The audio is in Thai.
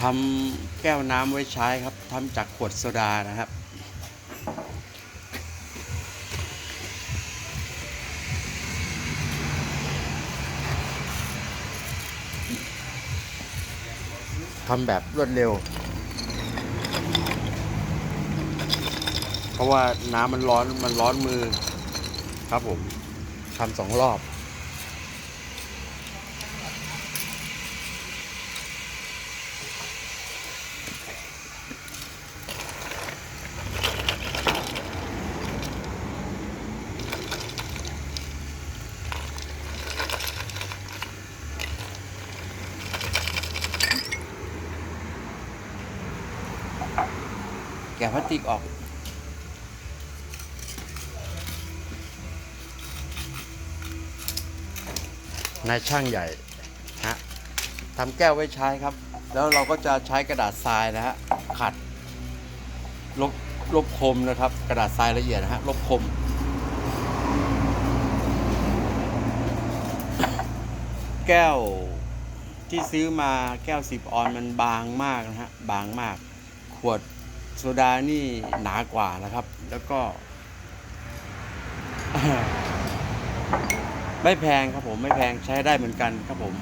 ทำแก้วน้ำไว้ใช้ครับทำจากขวดโซดานะครับ ทำแบบรวดเร็ว เพราะว่าน้ำมันร้อนมันร้อนมือ ครับผมทำสองรอบ แกะพลาสติกออก นายช่างใหญ่ฮะทำแก้วไว้ใช้ครับ แล้วเราก็จะใช้กระดาษทรายนะฮะ ขัด ลบ ลบคมนะครับ กระดาษทรายละเอียดนะฮะ ลบคมแก้วที่ซื้อมาแก้วสิบออนมันบางมากนะฮะ บางมาก วดโซดานี่หนากว่านะครับ แล้วก็ ไม่แพงครับผมไม่แพงใช้ได้เหมือนกันครับผม